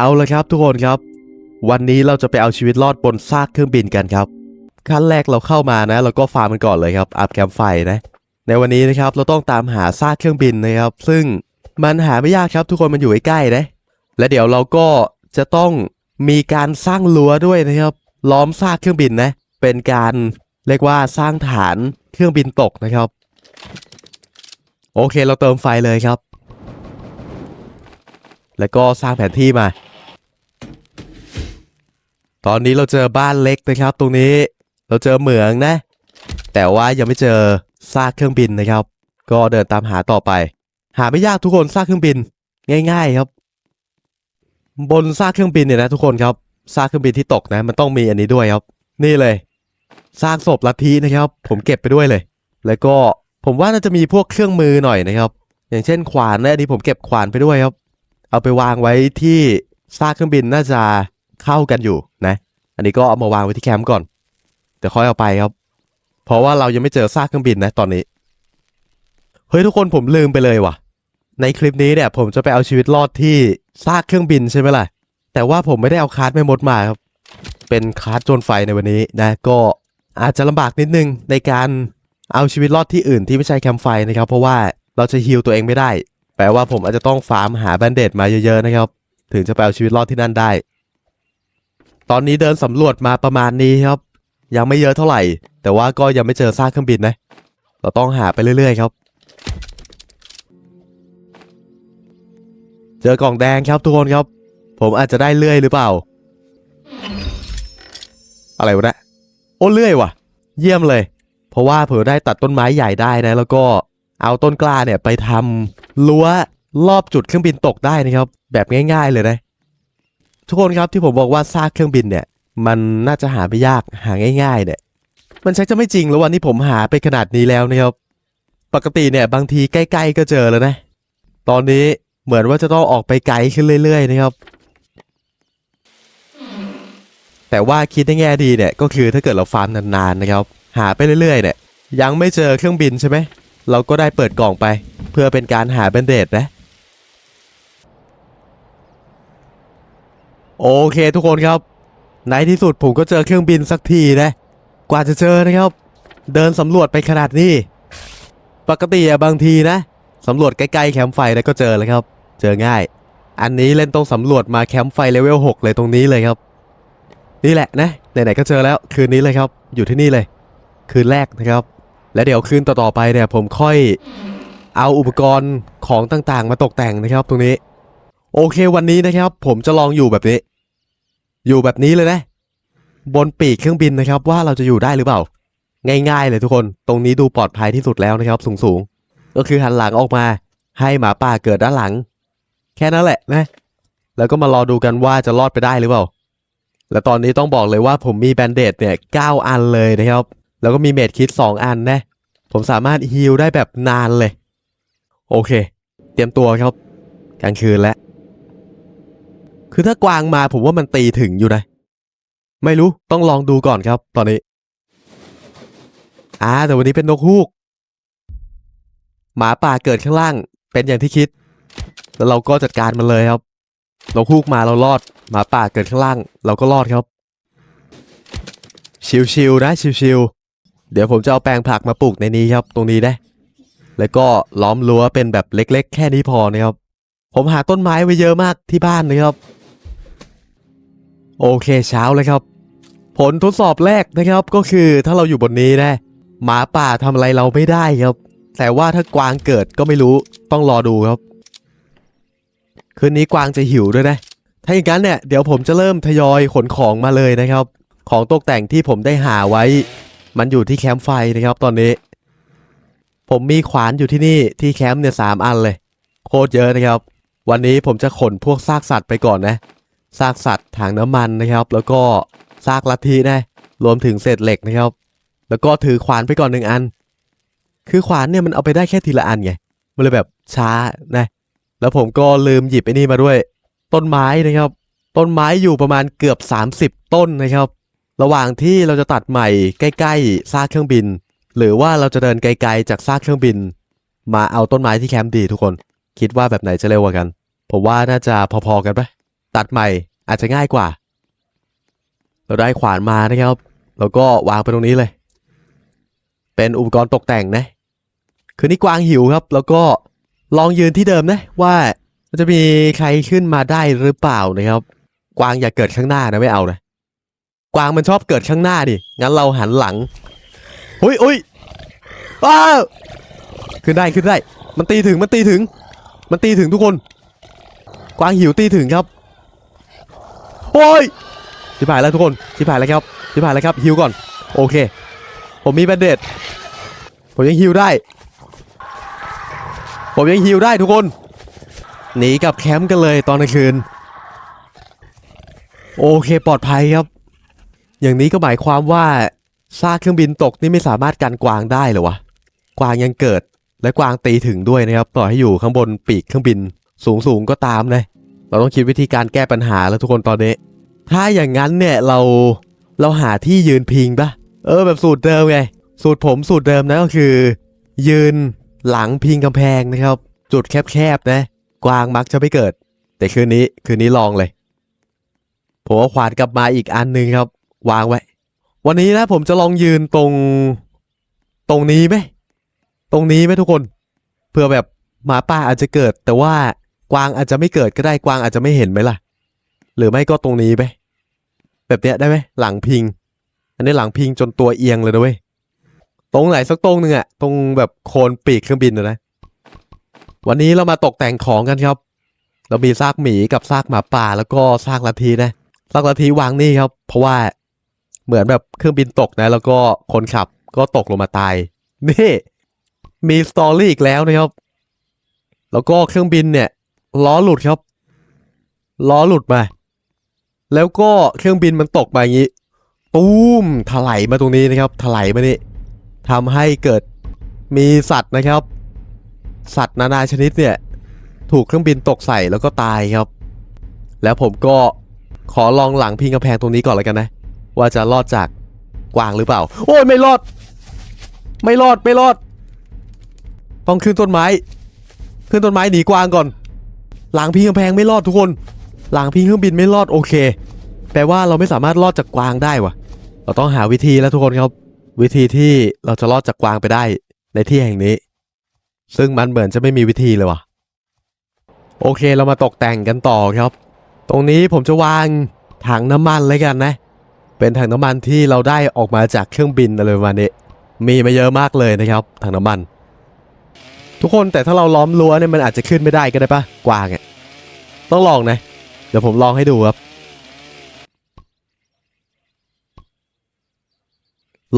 เอาละครับทุกคนครับ วันนี้เราจะไปเอาชีวิตรอดบนซากเครื่องบินกันครับ ขั้นแรกเราเข้ามานะ เราก็ฟาร์มมันก่อนเลยครับอัพแคมไฟนะ ในวันนี้นะครับเราต้องตามหาซากเครื่องบินนะครับ ซึ่งมันหาไม่ยากครับ ทุกคนมันอยู่ใกล้ๆนะ และเดี๋ยวเราก็จะต้องมีการสร้างรั้วด้วยนะครับ ล้อมซากเครื่องบินนะ เป็นการเรียกว่าสร้างฐานเครื่องบินตกนะครับ โอเคเราเติมไฟเลยครับ แล้วก็สร้างแผนที่มา ตอนนี้เราเจอบ้านเล็กนะครับ ตรงนี้เราเจอเหมืองนะ แต่ว่ายังไม่เจอซากเครื่องบินนะครับ ก็เดินตามหาต่อไป หาไม่ยากทุกคนซากเครื่องบิน ง่าย ๆครับ บนซากเครื่องบินเนี่ยนะ ทุกคนครับซากเครื่องบินที่ตกนะ มันต้องมีอันนี้ด้วยครับ นี่เลยซากศพลัทธินะครับ ผมเก็บไปด้วยเลย แล้วก็ผมว่าน่าจะมีพวกเครื่องมือหน่อยนะครับ อย่างเช่นขวานนะอันนี้ผมเก็บขวานไปด้วยครับ เอาไปวางไว้ที่ซากเครื่องบินน่าจะเข้ากันอยู่นะ อันนี้ก็เอามาวางไว้ที่แคมป์ก่อนเดี๋ยวค่อยเอาไปครับ เพราะว่าเรายังไม่เจอซากเครื่องบินนะตอนนี้ เฮ้ยทุกคนผมลืมไปเลยว่ะ ในคลิปนี้เนี่ยผมจะไปเอาชีวิตรอดที่ซากเครื่องบินใช่ไหมล่ะ แต่ว่าผมไม่ได้เอาคาร์ดแม่มดมาครับ เป็นคาร์ดโจนไฟในวันนี้นะ ก็อาจจะลำบากนิดนึงในการเอาชีวิตรอดที่อื่นที่ไม่ใช่แคมป์ไฟนะครับ เพราะว่าเราจะฮิลตัวเองไม่ได้ แปลว่าผมอาจจะต้องฟาร์มหาแบนเดดมาเยอะๆนะครับ ถึงจะไปเอาชีวิตรอดที่นั่นได้ ตอนนี้เดินสำรวจมาประมาณนี้ครับ ยังไม่เยอะเท่าไหร่ แต่ว่าก็ยังไม่เจอซากเครื่องบินนะ เราต้องหาไปเรื่อยๆครับ เจอกล่องแดงครับทุกคนครับ ผมอาจจะได้เลื่อยหรือเปล่า อะไรวะเนะโอ้เลื่อยว่ะ เยี่ยมเลย เพราะว่าเผื่อได้ตัดต้นไม้ใหญ่ได้นะ แล้วก็เอาต้นกล้าเนี่ยไปทำรั้วรอบจุดเครื่องบินตกได้นะครับ แบบง่าย ๆ เลยนะ ทุกคนครับที่ผมบอกว่าซากเครื่องบินเนี่ย มันน่าจะหาไม่ยากหาง่าย ๆ เนี่ย มันชักจะไม่จริงแล้ววันนี้ผมหาไปขนาดนี้แล้วนะครับ ปกติเนี่ยบางทีใกล้ ๆ ก็เจอแล้วนะ ตอนนี้เหมือนว่าจะต้องออกไปไกลขึ้นเรื่อย ๆ นะครับ แต่ว่าคิดในแง่ดีเนี่ยก็คือถ้าเกิดเราฟาร์มนานๆนะครับ หาไปเรื่อยๆ เนี่ย ยังไม่เจอเครื่องบินใช่ไหมเราก็ได้เปิดกล่องไป เพื่อเป็นการหาแบนเดดนะ โอเคทุกคนครับ ในที่สุดผมก็เจอเครื่องบินสักทีนะ กว่าจะเจอนะครับ เดินสำรวจไปขนาดนี้ ปกติอะบางทีนะสำรวจใกล้ๆแคมป์ไฟแล้วก็เจอเลยครับ เจอง่าย อันนี้เล่นต้องสำรวจมาแคมป์ไฟเลเวล6เลยตรงนี้เลยครับ นี่แหละนะไหนๆก็เจอแล้วคืนนี้เลยครับ อยู่ที่นี่เลย คืนแรกนะครับ และเดี๋ยวคืนต่อๆไปเนี่ยผมค่อยเอาอุปกรณ์ของต่างๆ มาตกแต่งนะครับ ตรงนี้ โอเควันนี้นะครับ ผมจะลองอยู่แบบนี้ อยู่แบบนี้เลยนะ บนปีกเครื่องบินนะครับว่าเราจะอยู่ได้หรือเปล่า ง่ายๆเลยทุกคน ตรงนี้ดูปลอดภัยที่สุดแล้วนะครับสูงๆ ก็คือหันหลังออกมา ให้หมาป่าเกิดด้านหลัง แค่นั้นแหละนะ แล้วก็มารอดูกันว่าจะรอดไปได้หรือเปล่า และตอนนี้ต้องบอกเลยว่าผมมีแบนเดดเนี่ย9อันเลยนะครับ แล้วก็มีเมดคิด2อันนะผมสามารถฮีลได้แบบนานเลย โอเค เตรียมตัวครับกลางคืนแล้ว คือถ้ากวางมาผมว่ามันตีถึงอยู่นะ ไม่รู้ต้องลองดูก่อนครับ ตอนนี้ อ่า แต่วันนี้เป็นนกฮูก หมาป่าเกิดข้างล่าง เป็นอย่างที่คิด แล้วเราก็จัดการมันเลยครับ นกฮูกมาเรารอด หมาป่าเกิดข้างล่าง เราก็รอดครับ ชิวๆนะชิวๆเดี๋ยวผมจะเอาแปลงผักมาปลูกในนี้ครับ ตรงนี้นะแล้วก็ล้อมรั้วเป็นแบบเล็ก ๆ แค่นี้พอนะครับผมหาต้นไม้ไว้เยอะมากที่บ้านนะครับ โอเคเช้าเลยครับ ผลทดสอบแรกนะครับก็คือถ้าเราอยู่บนนี้นะ หมาป่าทำอะไรเราไม่ได้ครับ แต่ว่าถ้ากวางเกิดก็ไม่รู้ต้องรอดูครับ คืนนี้กวางจะหิวด้วยนะ ถ้าอย่างนั้นเนี่ยเดี๋ยวผมจะเริ่มทยอยขนของมาเลยนะครับ ของตกแต่งที่ผมได้หาไว้ มันอยู่ที่แคมป์ไฟนะครับตอนนี้ ผมมีขวานอยู่ที่นี่ที่แคมป์เนี่ยสามอันเลย โคตรเยอะนะครับ วันนี้ผมจะขนพวกซากสัตว์ไปก่อนนะ ซากสัตว์ถังน้ำมันนะครับ แล้วก็ซากลัทธินะรวมถึงเศษเหล็กนะครับ แล้วก็ถือขวานไปก่อนหนึ่งอัน คือขวานเนี่ยมันเอาไปได้แค่ทีละอันไงมันเลยแบบช้านะ แล้วผมก็ลืมหยิบไอ้นี่มาด้วย ต้นไม้นะครับ ต้นไม้อยู่ประมาณเกือบ 30 ต้นนะครับ ระหว่างที่เราจะตัดใหม่ใกล้ๆซากเครื่องบิน หรือว่าเราจะเดินไกลๆจากซากเครื่องบิน มาเอาต้นไม้ที่แคมป์ดีทุกคน คิดว่าแบบไหนจะเร็วกว่ากัน ผมว่าน่าจะพอๆกันปะ ตัดใหม่อาจจะง่ายกว่า เราได้ขวานมานะครับ แล้วก็วางไปตรงนี้เลย เป็นอุปกรณ์ตกแต่งนะ คือนี่กวางหิวครับ แล้วก็ลองยืนที่เดิมนะว่ามันจะมีใครขึ้นมาได้หรือเปล่านะครับ กวางอย่าเกิดข้างหน้านะไม่เอานะกวางมันชอบเกิดข้างหน้าดิงั้นเราหันหลังอุ้ยอุ้ยอ้าวขึ้นได้ขึ้นได้ มันตีถึงมันตีถึง มันตีถึงทุกคน กวางหิวตีถึงครับ โอ้ยชิบหายแล้วทุกคนชิบหายแล้วครับชิบหายแล้วครับฮิวก่อน โอเค ผมมีแบนเดตผมยังฮิวได้ ผมยังฮิวได้ทุกคนหนีกับแคมป์กันเลยตอนกลางคืน โอเคปลอดภัยครับ อย่างนี้ก็หมายความว่าซากเครื่องบินตกนี่ไม่สามารถกันกวางได้หรอวะกวางยังเกิดและกวางตีถึงด้วยนะครับต่อให้อยู่ข้างบนปีกเครื่องบินสูงสูงก็ตามนะเราต้องคิดวิธีการแก้ปัญหาแล้วทุกคนตอนนี้ ถ้าอย่างนั้นเนี่ยเราเราหาที่ยืนพิงปะเออแบบสูตรเดิมไง สูตรผมสูตรเดิมนะก็คือ ยืนหลังพิงกำแพงนะครับ จุดแคบๆนะ กวางมักจะไม่เกิด แต่คืนนี้คืนนี้ลองเลยผมเอาขวานกลับมาอีกอันหนึ่งครับ วางไว้ วันนี้นะผมจะลองยืนตรง ตรงนี้ไหมตรงนี้ไหมทุกคนเผื่อแบบหมาป่าอาจจะเกิด แต่ว่ากวางอาจจะไม่เกิดก็ได้กวางอาจจะไม่เห็นไหมล่ะ หรือไม่ก็ตรงนี้ไหม แบบเนี้ยได้ไหมหลังพิง อันนี้หลังพิงจนตัวเอียงเลยนะเว้ยตรงไหนสักตรงหนึ่งอะตรงแบบโคนปีกเครื่องบินนะนะ วันนี้เรามาตกแต่งของกันครับ เรามีซากหมีกับซากหมาป่าแล้วก็ซากลัทธินะซากลัทธิวางนี่ครับ เพราะว่าเหมือนแบบเครื่องบินตกนะ แล้วก็คนขับก็ตกลงมาตาย นี่มีสตอรี่อีกแล้วนะครับ แล้วก็เครื่องบินเนี่ยล้อหลุดครับ ล้อหลุดมา แล้วก็เครื่องบินมันตกมาอย่างนี้ตูมถลายมาตรงนี้นะครับ ถลายมานี่ทำให้เกิดมีสัตว์นะครับ สัตว์นานาชนิดเนี่ย ถูกเครื่องบินตกใส่แล้วก็ตายครับ แล้วผมก็ขอลองหลังพิงกำแพงตรงนี้ก่อนแล้วกันนะ ว่าจะรอดจากกวางหรือเปล่า โอ้ยไม่รอด ไม่รอดไม่รอด ต้องขึ้นต้นไม้ ขึ้นต้นไม้หนีกวางก่อน หลังพิงกำแพงไม่รอดทุกคน หลังพิงเครื่องบินไม่รอดโอเค แปลว่าเราไม่สามารถรอดจากกวางได้วะเราต้องหาวิธีแล้วทุกคนครับ วิธีที่เราจะรอดจากกวางไปได้ในที่แห่งนี้ ซึ่งมันเหมือนจะไม่มีวิธีเลยวะโอเคเรามาตกแต่งกันต่อครับ ตรงนี้ผมจะวางถังน้ำมันเลยกันนะ เป็นถังน้ำมันที่เราได้ออกมาจากเครื่องบินอะไรประมาณนี้มีมาเยอะมากเลยนะครับถังน้ำมัน ทุกคนแต่ถ้าเราล้อมรั้วเนี่ยมันอาจจะขึ้นไม่ได้ก็ได้ปะกวางอะต้องลองนะ เดี๋ยวผมลองให้ดูครับ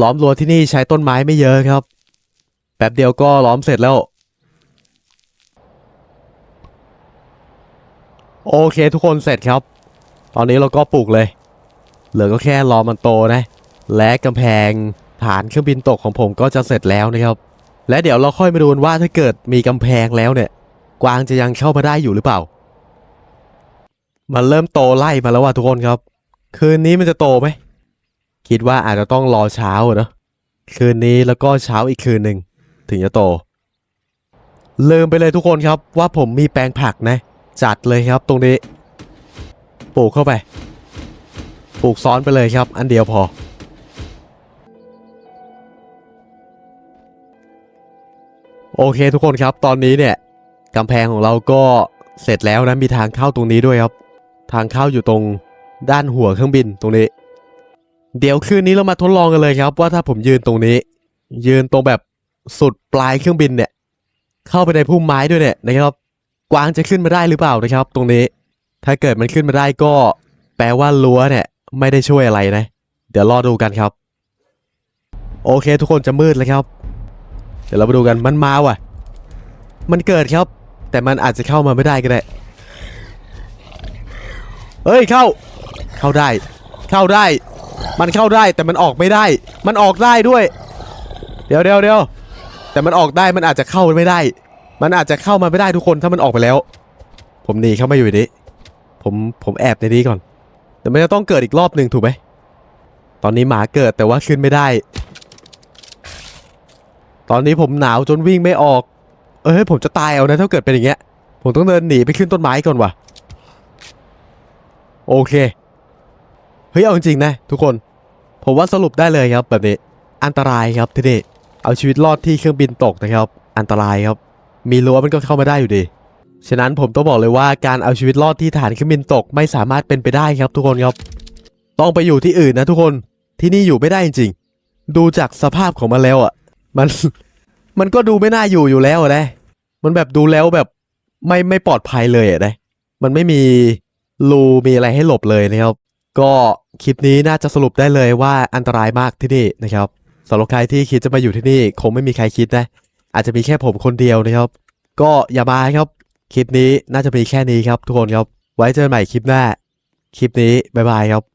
ล้อมรั้วที่นี่ใช้ต้นไม้ไม่เยอะครับ แป๊บเดียวก็ล้อมเสร็จแล้ว โอเคทุกคนเสร็จครับ ตอนนี้เราก็ปลูกเลย เหลือก็แค่รอมันโตนะ และกำแพงฐานเครื่องบินตกของผมก็จะเสร็จแล้วนะครับ และเดี๋ยวเราค่อยมาดูนว่าถ้าเกิดมีกำแพงแล้วเนี่ย กวางจะยังเข้ามาได้อยู่หรือเปล่า มันเริ่มโตไล่มาแล้วว่ะทุกคนครับ คืนนี้มันจะโตไหม คิดว่าอาจจะต้องรอเช้าเนอะคืนนี้แล้วก็เช้าอีกคืนหนึ่งถึงจะโต ลืมไปเลยทุกคนครับว่าผมมีแปลงผักนะ จัดเลยครับตรงนี้ ปลูกเข้าไป ปลูกซ้อนไปเลยครับ อันเดียวพอโอเคทุกคนครับตอนนี้เนี่ยกำแพงของเราก็เสร็จแล้วนะมีทางเข้าตรงนี้ด้วยครับ ทางเข้าอยู่ตรงด้านหัวเครื่องบินตรงนี้ เดี๋ยวคืนนี้เรามาทดลองกันเลยครับ ว่าถ้าผมยืนตรงนี้ ยืนตรงแบบสุดปลายเครื่องบินเนี่ย เข้าไปในพุ่มไม้ด้วยเนี่ยนะครับ กวางจะขึ้นมาได้หรือเปล่านะครับ ตรงนี้ ถ้าเกิดมันขึ้นมาได้ก็ แปลว่ารั้วเนี่ย ไม่ได้ช่วยอะไรนะ เดี๋ยวรอดูกันครับ โอเค ทุกคนจะมืดแล้วครับ เดี๋ยวเรามาดูกันมันมาว่ะ มันเกิดครับ แต่มันอาจจะเข้ามาไม่ได้ก็ได้ เฮ้ยเข้า เข้าได้ เข้าได้ มันเข้าได้แต่มันออกไม่ได้ มันออกได้ด้วย เดี๋ยวเดี๋ยวเดี๋ยวแต่มันออกได้มันอาจจะเข้าไม่ได้ มันอาจจะเข้ามาไม่ได้ทุกคนถ้ามันออกไปแล้ว ผมหนีเข้ามาอยู่ในนี้ ผมผมแอบในนี้ก่อนแต่มันจะต้องเกิดอีกรอบหนึ่งถูกไหมตอนนี้หมาเกิดแต่ว่าขึ้นไม่ได้ ตอนนี้ผมหนาวจนวิ่งไม่ออก เอ้ยผมจะตายเอานะถ้าเกิดเป็นอย่างเงี้ย ผมต้องเดินหนีไปขึ้นต้นไม้ก่อนว่ะ โอเค เฮ้ย เอาจริงนะ ทุกคน ผมว่าสรุปได้เลยครับแบบนี้ อันตรายครับที่นี่เอาชีวิตรอดที่เครื่องบินตกนะครับ อันตรายครับ มีรั้วมันก็เข้ามาได้อยู่ดี ฉะนั้นผมต้องบอกเลยว่าการเอาชีวิตรอดที่ฐานเครื่องบินตกไม่สามารถเป็นไปได้ครับ ทุกคนครับ ต้องไปอยู่ที่อื่นนะทุกคน ที่นี่อยู่ไม่ได้จริงๆดูจากสภาพของมันแล้วอะ มัน มันก็ดูไม่น่าอยู่อยู่แล้วนะ มันแบบดูแล้วแบบไม่ไม่ปลอดภัยเลยอะนะ มันไม่มี รูมีอะไรให้หลบเลยนะครับ ก็คลิปนี้น่าจะสรุปได้เลยว่าอันตรายมากที่นี่นะครับสำหรับใครที่คิดจะมาอยู่ที่นี่ คงไม่มีใครคิดนะ อาจจะมีแค่ผมคนเดียวนะครับ ก็อย่ามาครับ คลิปนี้น่าจะมีแค่นี้ครับทุกคนครับ ไว้เจอกันใหม่คลิปหน้า คลิปนี้บ๊ายบายครับ